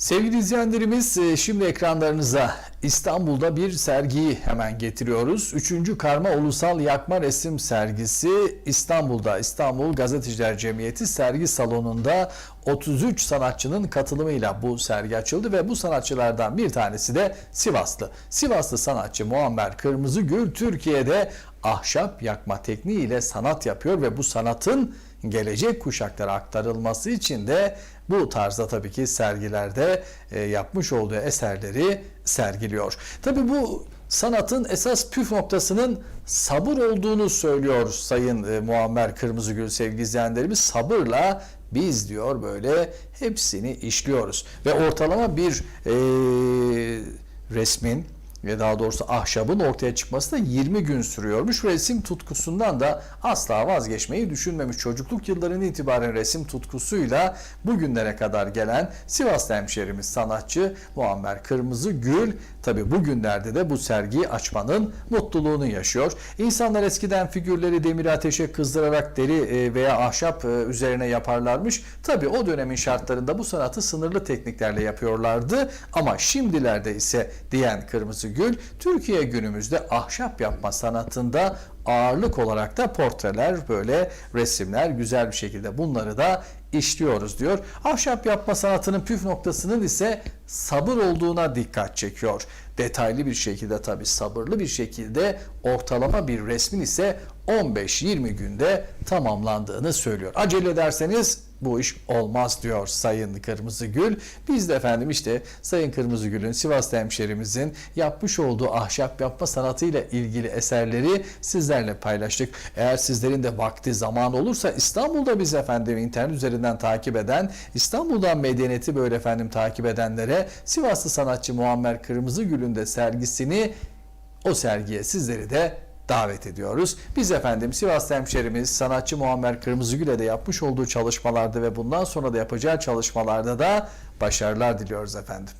Sevgili izleyenlerimiz e, şimdi ekranlarınıza İstanbul'da bir sergiyi hemen getiriyoruz. Üçüncü Karma Ulusal Yakma Resim Sergisi İstanbul'da İstanbul Gazeteciler Cemiyeti sergi salonunda 33 sanatçının katılımıyla bu sergi açıldı ve bu sanatçılardan bir tanesi de Sivaslı. Sivaslı sanatçı Muammer Kırmızıgül Türkiye'de ahşap yakma tekniğiyle sanat yapıyor ve bu sanatın gelecek kuşaklara aktarılması için de bu tarzda tabii ki sergilerde e, yapmış olduğu eserleri sergiliyor. Tabii bu sanatın esas püf noktasının sabır olduğunu söylüyor Sayın e, Muammer Kırmızıgül sevgili izleyenlerimiz. Sabırla biz diyor böyle hepsini işliyoruz ve ortalama bir e, resmin ve daha doğrusu ahşabın ortaya çıkması da 20 gün sürüyormuş. Resim tutkusundan da asla vazgeçmeyi düşünmemiş. Çocukluk yıllarından itibaren resim tutkusuyla bugünlere kadar gelen Sivaslı hemşerimiz sanatçı Muammer Kırmızıgül tabi bugünlerde de bu sergiyi açmanın mutluluğunu yaşıyor. İnsanlar eskiden figürleri demir ateşe kızdırarak deri e, veya ahşap e, üzerine yaparlarmış. Tabi o dönemin şartlarında bu sanatı sınırlı tekniklerle yapıyorlardı ama şimdilerde ise diyen Kırmızı Gül, Türkiye günümüzde ahşap yapma sanatında ağırlık olarak da portreler, böyle resimler güzel bir şekilde bunları da işliyoruz diyor. Ahşap yapma sanatının püf noktasının ise sabır olduğuna dikkat çekiyor. Detaylı bir şekilde tabi sabırlı bir şekilde ortalama bir resmin ise 15-20 günde tamamlandığını söylüyor. Acele ederseniz bu iş olmaz diyor Sayın Kırmızıgül. Biz de efendim işte Sayın Kırmızıgül'ün Sivas'ta hemşerimizin yapmış olduğu ahşap yapma sanatıyla ilgili eserleri sizlerle paylaştık. Eğer sizlerin de vakti zaman olursa İstanbul'da biz efendim internet üzerinden takip eden İstanbul'dan medeniyeti böyle efendim takip edenlere Sivaslı sanatçı Muammer Kırmızıgül'ün de sergisini o sergiye sizleri de davet ediyoruz. Biz efendim Sivas hemşerimiz sanatçı Muammer Kırmızıgül'e de yapmış olduğu çalışmalarda ve bundan sonra da yapacağı çalışmalarda da başarılar diliyoruz efendim.